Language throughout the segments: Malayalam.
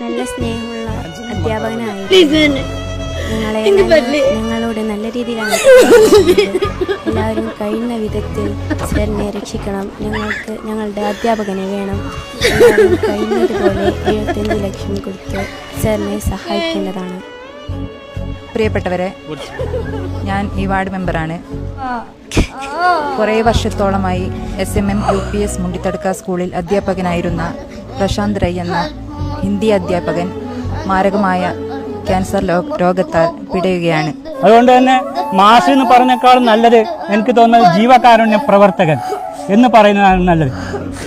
നല്ല സ്നേഹമുള്ള അധ്യാപകനായിരുന്നു നിങ്ങളെ നല്ല- ഞങ്ങളോട് നല്ല രീതിയിലാണ് എല്ലാവരും കഴിയുന്ന വിധത്തിൽ സാറിനെ രക്ഷിക്കണം. ഞങ്ങൾക്ക് ഞങ്ങളുടെ അധ്യാപകനെ വേണം. കഴിയുന്നതുപോലെ എഴുപത്തഞ്ച് ലക്ഷം കൊടുത്ത് സാറിനെ സഹായിക്കേണ്ടതാണ്. പ്രിയപ്പെട്ടവരെ ഞാൻ ഈ വാർഡ് മെമ്പറാണ്. കുറേ വർഷത്തോളമായി S M M U P S Mundithadukka സ്കൂളിൽ അധ്യാപകനായിരുന്ന പ്രശാന്ത് റൈ എന്ന ഹിന്ദി അധ്യാപകൻ മാരകമായ ക്യാൻസർ രോഗത്താൽ പിടയുകയാണ്. അതുകൊണ്ട് തന്നെ മാഷ് എന്ന് പറഞ്ഞേക്കാളും നല്ലത് എനിക്ക് തോന്നുന്നത് ജീവകാരുണ്യ പ്രവർത്തകൻ എന്ന് പറയുന്നതാണ് നല്ലത്.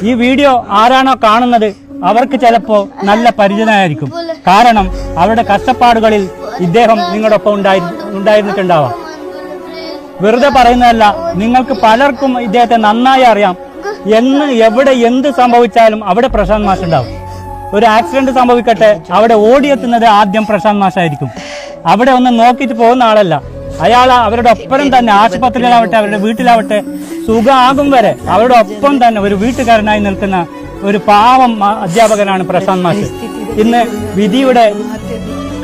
ഈ വീഡിയോ ആരാണോ കാണുന്നത് അവർക്ക് ചിലപ്പോ നല്ല പരിചിതനായിരിക്കും. കാരണം അവരുടെ കഷ്ടപ്പാടുകളിൽ ഇദ്ദേഹം നിങ്ങളുടെ ഉണ്ടായി ഉണ്ടായിരുന്നിട്ടുണ്ടാവാം. വെറുതെ പറയുന്നതല്ല നിങ്ങൾക്ക് പലർക്കും ഇദ്ദേഹത്തെ നന്നായി അറിയാം. എന്ന് എവിടെ എന്ത് സംഭവിച്ചാലും അവിടെ പ്രശാന്ത് മാഷ് ഉണ്ടാവും. ഒരു ആക്സിഡന്റ് സംഭവിക്കട്ടെ. അവിടെ ഓടിയെത്തുന്നത് ആദ്യം പ്രശാന്ത് മാഷായിരിക്കും. അവിടെ ഒന്ന് നോക്കിയിട്ട് പോകുന്ന ആളല്ല. അയാൾ അവരുടെ ഒപ്പം തന്നെ ആശുപത്രിയിലാവട്ടെ അവരുടെ വീട്ടിലാവട്ടെ സുഖമാകും വരെ. അവരുടെ ഒപ്പം തന്നെ ഒരു വീട്ടുകാരനായി നിൽക്കുന്ന ഒരു പാവം അധ്യാപകനാണ് പ്രശാന്ത് മാഷ്. ഇന്ന് വിധിയുടെ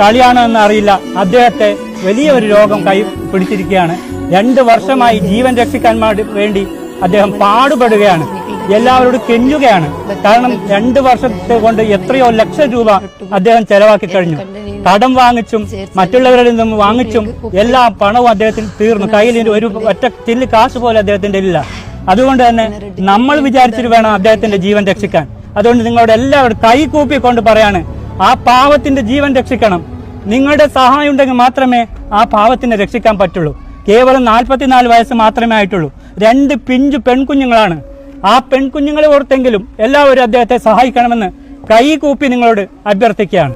കളിയാണോ എന്ന് അറിയില്ല. അദ്ദേഹത്തെ വലിയ ഒരു രോഗം കൈ പിടിച്ചിരിക്കുകയാണ്. രണ്ട് വർഷമായി ജീവൻ രക്ഷിക്കാൻ വേണ്ടി അദ്ദേഹം പാടുപെടുകയാണ്. എല്ലാവരോടും കെഞ്ഞുകയാണ്. കാരണം രണ്ട് വർഷത്തെ കൊണ്ട് എത്രയോ ലക്ഷം രൂപ അദ്ദേഹം ചെലവാക്കി കഴിഞ്ഞു. കടം വാങ്ങിച്ചും മറ്റുള്ളവരിൽ നിന്നും വാങ്ങിച്ചും എല്ലാ പണവും അദ്ദേഹത്തിന് തീർന്നു. കയ്യിൽ ഒരു ഒറ്റ ചില്ല് കാശ് പോലെ അദ്ദേഹത്തിന്റെ ഇല്ല. അതുകൊണ്ട് തന്നെ നമ്മൾ വിചാരിച്ചിട്ട് വേണം അദ്ദേഹത്തിന്റെ ജീവൻ രക്ഷിക്കാൻ. അതുകൊണ്ട് നിങ്ങളോട് എല്ലാവരും കൈ കൂപ്പിക്കൊണ്ട് പറയാണ് ആ പാവത്തിന്റെ ജീവൻ രക്ഷിക്കണം. നിങ്ങളുടെ സഹായം ഉണ്ടെങ്കിൽ മാത്രമേ ആ പാവത്തിനെ രക്ഷിക്കാൻ പറ്റുള്ളൂ. കേവലം നാൽപ്പത്തിനാല് വയസ്സ് മാത്രമേ ആയിട്ടുള്ളൂ. രണ്ട് പിഞ്ചു പെൺകുഞ്ഞുങ്ങളാണ്. ആ പെൺകുഞ്ഞുങ്ങളെ ഓർത്തെങ്കിലും എല്ലാവരും അദ്ദേഹത്തെ സഹായിക്കണമെന്ന് കൈ കൂപ്പി നിങ്ങളോട് അഭ്യർത്ഥിക്കുകയാണ്.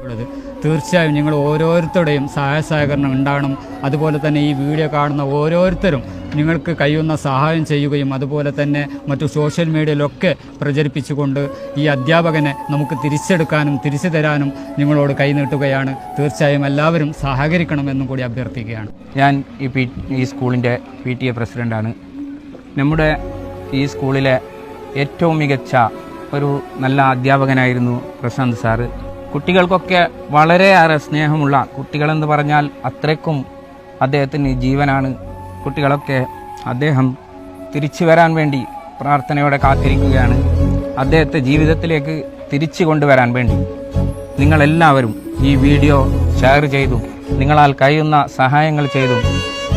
തീർച്ചയായും നിങ്ങൾ ഓരോരുത്തരുടെയും സഹായ സഹകരണം ഉണ്ടാകണം. അതുപോലെ തന്നെ ഈ വീഡിയോ കാണുന്ന ഓരോരുത്തരും നിങ്ങൾക്ക് കഴിയുന്ന സഹായം ചെയ്യുകയും അതുപോലെ തന്നെ മറ്റു സോഷ്യൽ മീഡിയയിലൊക്കെ പ്രചരിപ്പിച്ചുകൊണ്ട് ഈ അധ്യാപകനെ നമുക്ക് തിരിച്ചെടുക്കാനും തിരിച്ചു തരാനും നിങ്ങളോട് കൈനീട്ടുകയാണ്. തീർച്ചയായും എല്ലാവരും സഹകരിക്കണമെന്നും കൂടി അഭ്യർത്ഥിക്കുകയാണ്. ഞാൻ ഈ പി ഈ സ്കൂളിന്റെ പി ടി എ പ്രസിഡന്റാണ് നമ്മുടെ ഈ സ്കൂളിലെ ഏറ്റവും മികച്ച ഒരു നല്ല അധ്യാപകനായിരുന്നു പ്രശാന്ത് സാറ്. കുട്ടികൾക്കൊക്കെ വളരെയേറെ സ്നേഹമുള്ള കുട്ടികളെന്ന് പറഞ്ഞാൽ അത്രയ്ക്കും അദ്ദേഹത്തിന് ജീവനാണ്. കുട്ടികളൊക്കെ അദ്ദേഹം തിരിച്ചു വരാൻ വേണ്ടി പ്രാർത്ഥനയോടെ കാത്തിരിക്കുകയാണ്. അദ്ദേഹത്തെ ജീവിതത്തിലേക്ക് തിരിച്ചു കൊണ്ടുവരാൻ വേണ്ടി നിങ്ങളെല്ലാവരും ഈ വീഡിയോ ഷെയർ ചെയ്തും. നിങ്ങളാൽ കഴിയുന്ന സഹായങ്ങൾ ചെയ്തും.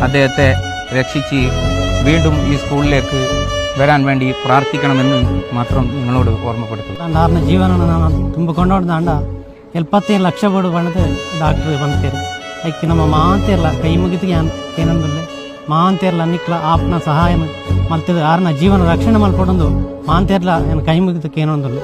അദ്ദേഹത്തെ രക്ഷിച്ച് വീണ്ടും ഈ സ്കൂളിലേക്ക് വരാൻ വേണ്ടി പ്രാർത്ഥിക്കണമെന്ന് മാത്രം നിങ്ങളോട് ഓർമ്മപ്പെടുത്തും ಜೀವನ ജീവനವನ್ನು ನಾನು ತುಂಬಿಕೊಂಡೋಡ್ದ ದಾಂಡ ಎಲ್ಪತ್ತೇನು ಲಕ್ಷ ಬಡು ಬಣ್ಣದ ಡಾಕ್ಟ್ರ್ ಬಂತೇರಿ ಅದಕ್ಕೆ ನಮ್ಮ ಮಾಂತೇರ್ಲ ಕೈ ಮುಗಿದಿಗೆ ಏನಂದಲ್ಲಿ ಮಾಂತೇರ್ಲ ನಿಕ್ಲ ಆಪ್ನ ಸಹಾಯ ಮಲ್ತಿದ್ದು ಆರನ ಜೀವನ ರಕ್ಷಣೆ ಮಲ್ಪಡೊಂದು ಮಾಂತೇರ್ಲ ಏನು ಕೈ ಮುಗಿದಕ್ಕೆ ಏನೊಂದು